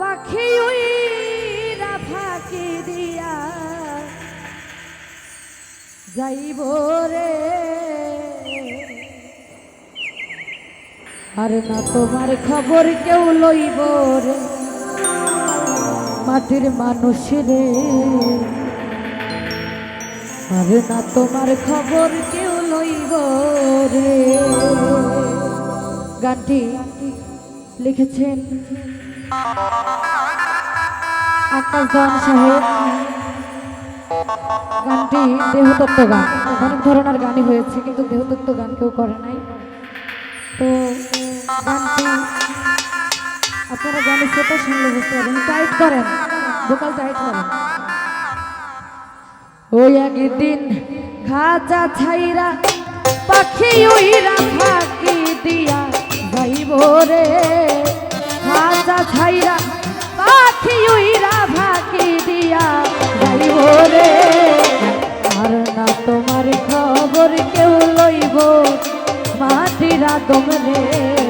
পাখি উইরা ফাঁকি দিয়া যাইব রে। আর না তোমার খবর কেউ লইব রে। মাটির মানুষ রে। আর না তোমার খবর কেউ লইব রে। গানটি লিখেছেন আকাশ গানটি দেহতত্ত্ব গান। অনেক ধরনের গানই হয়েছে, কিন্তু দেহতত্ত্ব গান কেউ করে নাই। তো গানটি আপনারা শুনলে বুঝতে টাইট করেন, ভোকাল টাইট করেন। ওই একদিন খাজা ছাইরা পাখি উইরা ফাঁকি দিয়া যাইব রে। ছাইরা খবর কেউ লইব মাটিরা আর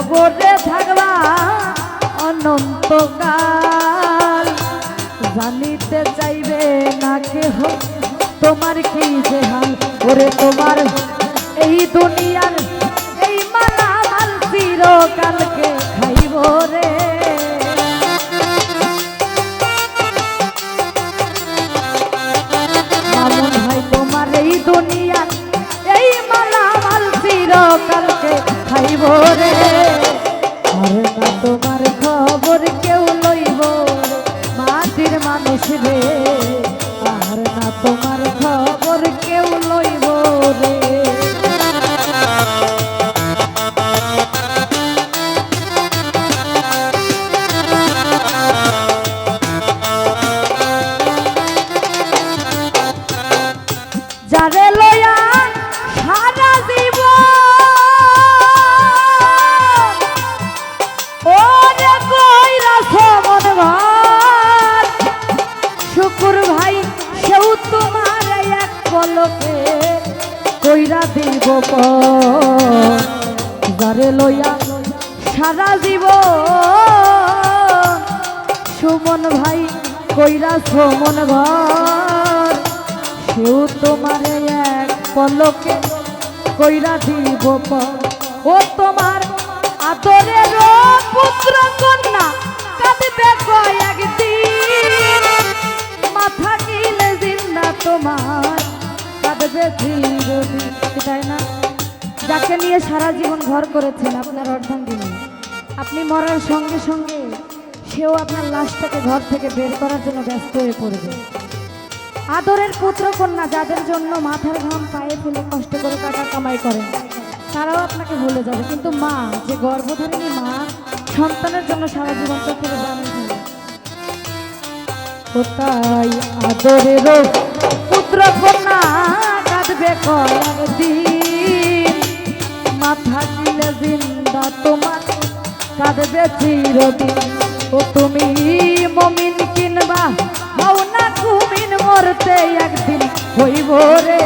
কবরে থাকবা অনন্তকাল। জানিতে চাইবে না কেহ তোমার কি যে হাল? ওরে তোমার এই দুনিয়ার এই মালা মাল দিব। যারে লয়া সারা জীব সুমন ভাই কইরা সুমন ঘর সেও তোমারে এক পলকে কইরা দিব। ও তোমার সারা জীবন ঘর করেছেন আপনার অর্ধাঙ্গিনী। আপনি মরার সঙ্গে সঙ্গে সেও আপনার লাশটাকে ঘর থেকে বের করার জন্য ব্যস্ত হয়ে পড়বে। আদরের পুত্র কন্যা যাদের জন্য মাথার ঘাম পায়ে ফেলে কষ্ট করে টাকা কামাই করেন, তারাও আপনাকে ভুলে যাবে। কিন্তু মা, যে গর্ভধারিণী মা, সন্তানের জন্য সারা জীবন চোখের জানেন কোথায় আদরের পুত্র কন্যা কাঁদবে কয়েকদিন। থাকবে চিরদিন ও তুমি মমিন কিনবা, হও না কুমিন মরতে একদিন হইব রে।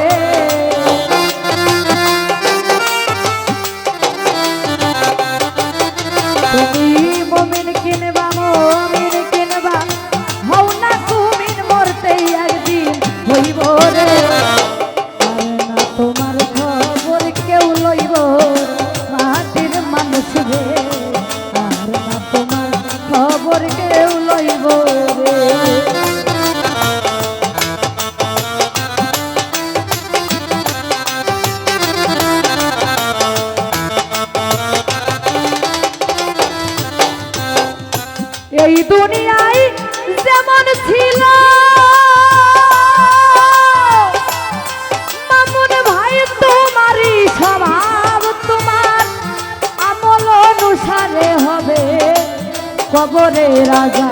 তুমি কিনবা, মমিন কিনবা, হও না কুমিন মরতে একদিন হইব রে। তোমার খবর কেউ লইব ওই দুনিয়ায় যেমন ছিল। তোমারই তোমার আমল অনুসারে হবে কবরে রাজা।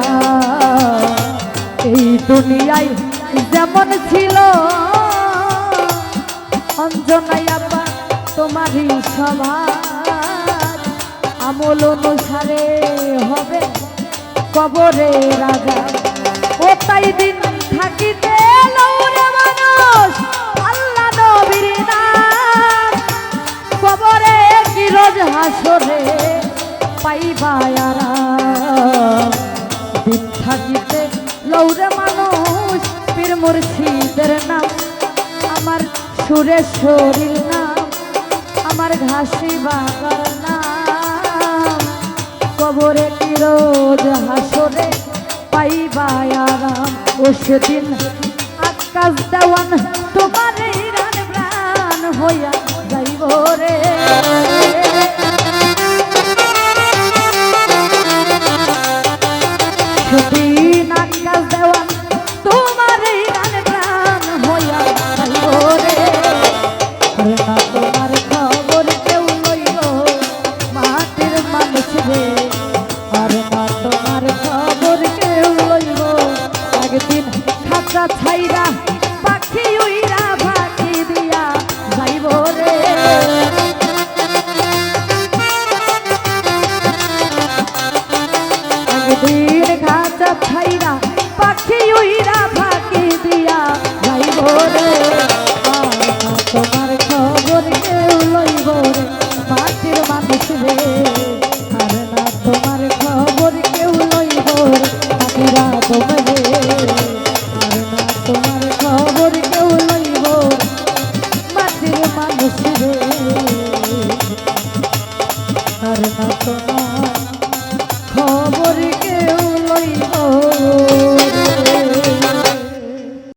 এই দুনিয়ায় যেমন ছিল, অঞ্জনাই তোমারই স্বভাব, আমল অনুসারে হবে কবরে রাজা। ও তাই দিন থাকিতে লৌরে মানুষ, আল্লাহ নবীর নাম কবরে কি রোজ হাসরে পাইবায়ারা দিন থাকিতে লৌরে মানুষ, পীর মুর্শিদের নাম। আমার সুরেশ্বরীর নাম, আমার ঘাসি বাবার নাম। কবরে রোজ হাসরে পাইবায় আরাম। ও সেদিন আকাশ দেওয়ান তোমার খবর কেউ লইব। মাটির মানুষ রে।